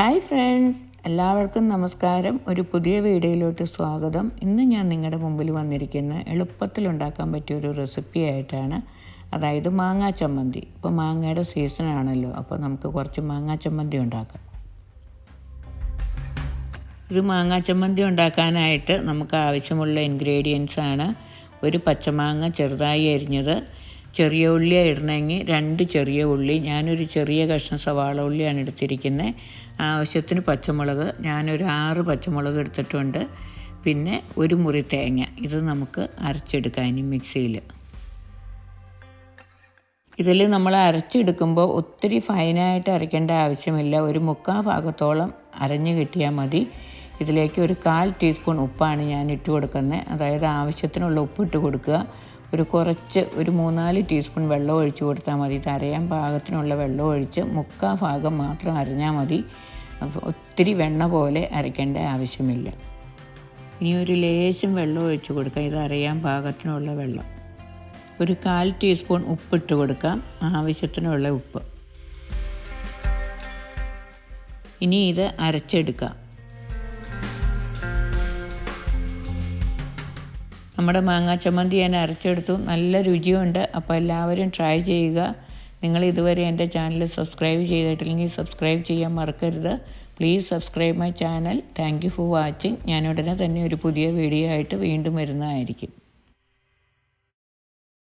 Hi friends എല്ലാവർക്കും നമസ്കാരം. ഒരു പുതിയ വീഡിയോയിലോട്ട് സ്വാഗതം. ഇന്ന് ഞാൻ നിങ്ങളുടെ മുമ്പിൽ വന്നിരിക്കുന്ന എളുപ്പത്തിൽ ഉണ്ടാക്കാൻ പറ്റിയ ഒരു റെസിപ്പി ആയിട്ടാണ് അതായത് മാങ്ങാ ചമ്മന്തി. ഇപ്പോൾ മാങ്ങയുടെ സീസണാണല്ലോ അപ്പോൾ നമുക്ക് കുറച്ച് മാങ്ങാ ചമ്മന്തി ഉണ്ടാക്കാം. ഇത് മാങ്ങാ ചമ്മന്തി ഉണ്ടാക്കാനായിട്ട് നമുക്ക് ആവശ്യമുള്ള ഇൻഗ്രീഡിയൻസ് ആണ് ഒരു പച്ചമാങ്ങ ചെറുതായി അരിഞ്ഞത് ചെറിയ ഉള്ളിയാണ് ഇടണമെങ്കിൽ രണ്ട് ചെറിയ ഉള്ളി. ഞാനൊരു ചെറിയ കഷ്ണം സവാള ഉള്ളിയാണ് എടുത്തിരിക്കുന്നത് ആവശ്യത്തിന് പച്ചമുളക് ഞാനൊരു ആറ് പച്ചമുളക് എടുത്തിട്ടുണ്ട്. പിന്നെ ഒരു മുറി തേങ്ങ. ഇത് നമുക്ക് അരച്ചെടുക്കാം ഇനി മിക്സിയിൽ ഇതിൽ നമ്മൾ അരച്ചെടുക്കുമ്പോൾ ഒത്തിരി ഫൈനായിട്ട് അരയ്ക്കേണ്ട ആവശ്യമില്ല. ഒരു മുക്കാൽ ഭാഗത്തോളം അരഞ്ഞു കിട്ടിയാൽ മതി. ഇതിലേക്ക് ഒരു കാൽ ടീസ്പൂൺ ഉപ്പാണ് ഞാൻ ഇട്ട് കൊടുക്കുന്നത് അതായത് ആവശ്യത്തിനുള്ള ഉപ്പ് ഇട്ട് കൊടുക്കുക. ഒരു കുറച്ച് ഒരു മൂന്നാൽ ടീസ്പൂൺ വെള്ളം ഒഴിച്ച് കൊടുത്താൽ മതി. തരയാൻ പാകത്തിനുള്ള വെള്ളം ഒഴിച്ച് മുക്കാൽ ഭാഗം മാത്രം അരഞ്ഞാൽ മതി. ഒത്തിരി വെണ്ണ പോലെ അരയ്ക്കേണ്ട ആവശ്യമില്ല. ഇനി ഒരു ലേശം വെള്ളം ഒഴിച്ച് കൊടുക്കാം. ഇത് അരയാൻ പാകത്തിനുള്ള വെള്ളം. ഒരു കാൽ ടീസ്പൂൺ ഉപ്പിട്ട് കൊടുക്കാം. ആവശ്യത്തിനുള്ള ഉപ്പ്. ഇനി ഇത് അരച്ചെടുക്കാം. നമ്മുടെ മാങ്ങാ ചമ്മന്തി ഞാൻ അരച്ചെടുത്തു. നല്ല രുചിയുണ്ട്. അപ്പോൾ എല്ലാവരും ട്രൈ ചെയ്യുക. നിങ്ങൾ ഇതുവരെ എന്റെ ചാനൽ സബ്സ്ക്രൈബ് ചെയ്തിട്ടില്ലെങ്കിൽ സബ്സ്ക്രൈബ് ചെയ്യാൻ മറക്കരുത്. Please subscribe my channel thank you for watching ഞാൻ ഉടനെ തന്നെ ഒരു പുതിയ വീഡിയോ ആയിട്ട് വീണ്ടും വരുന്നതായിരിക്കും.